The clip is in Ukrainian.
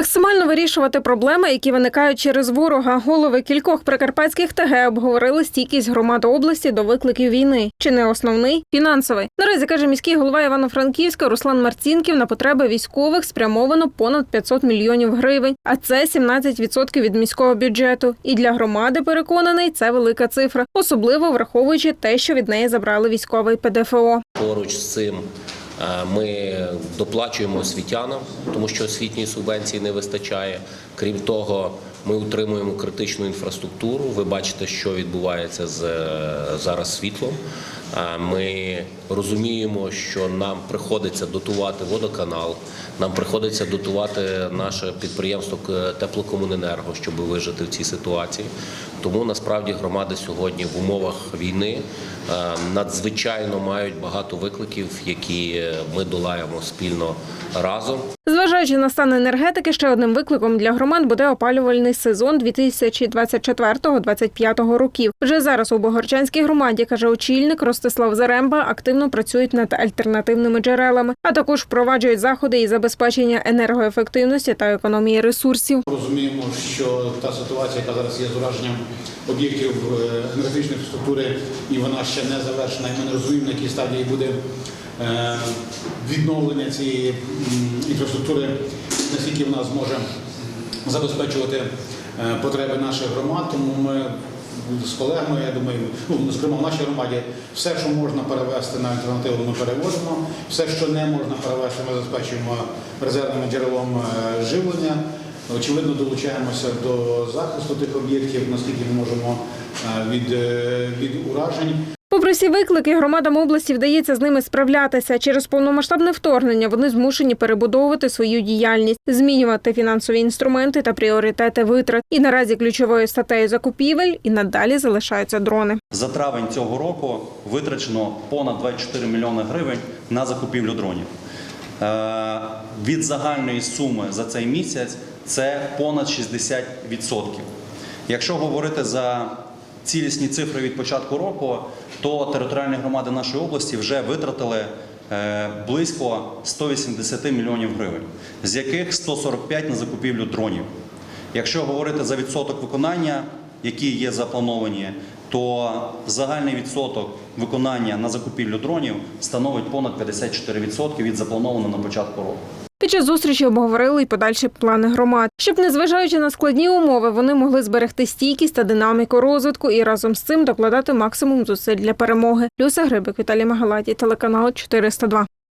Максимально вирішувати проблеми, які виникають через ворога. Голови кількох прикарпатських ТГ обговорили стійкість громад області до викликів війни. Чи не основний фінансовий. Наразі каже міський голова Івано-Франківська Руслан Марцінків на потреби військових спрямовано понад 500 мільйонів гривень, а це 17% від міського бюджету. І для громади переконаний це велика цифра, особливо враховуючи те, що від неї забрали військовий ПДФО. Поруч з цим ми доплачуємо освітянам, тому що освітньої субвенції не вистачає. Крім того, ми утримуємо критичну інфраструктуру. Ви бачите, що відбувається з е, зараз світлом. Е, Ми розуміємо, що нам приходиться дотувати водоканал, нам приходиться дотувати наше підприємство «К- теплокомуненерго, щоб вижити в цій ситуації. Тому насправді громади сьогодні в умовах війни е, надзвичайно мають багато викликів, які ми долаємо спільно разом. Зважаючи на стан енергетики, ще одним викликом для громад буде опалювальний сезон 2024-2025 років. Вже зараз у Богорчанській громаді, каже очільник Ростислав Заремба, активно працюють над альтернативними джерелами, а також впроваджують заходи із забезпечення енергоефективності та економії ресурсів. Розуміємо, що та ситуація, яка зараз є з ураженням об'єктів е, енергетичної інфраструктури, і вона ще не завершена, і ми не розуміємо, на якій стадії буде е, відновлення цієї інфраструктури, наскільки вона зможе забезпечувати е, потреби наших громад. Тому ми з колегами, я думаю, ну, зокрема в нашій громаді, все, що можна перевести на альтернативу, ми переводимо. Все, що не можна перевести, ми забезпечуємо резервним джерелом е, живлення. Очевидно, долучаємося до захисту тих об'єктів, наскільки ми можемо е, від, е, від уражень. Попри всі виклики, громадам області вдається з ними справлятися. Через повномасштабне вторгнення вони змушені перебудовувати свою діяльність, змінювати фінансові інструменти та пріоритети витрат. І наразі ключовою статтею закупівель і надалі залишаються дрони. За травень цього року витрачено понад 24 мільйони гривень на закупівлю дронів. Е, Від загальної суми за цей місяць це понад 60%. Якщо говорити за цілісні цифри від початку року, то територіальні громади нашої області вже витратили е, близько 180 мільйонів гривень, з яких 145 на закупівлю дронів. Якщо говорити за відсоток виконання, які є заплановані, то загальний відсоток виконання на закупівлю дронів становить понад 54% від запланованого на початку року. Під час зустрічі обговорили й подальші плани громад, щоб, незважаючи на складні умови, вони могли зберегти стійкість та динаміку розвитку і разом з цим докладати максимум зусиль для перемоги. Люся Грибик, Віталій Магалаті, телеканал 402.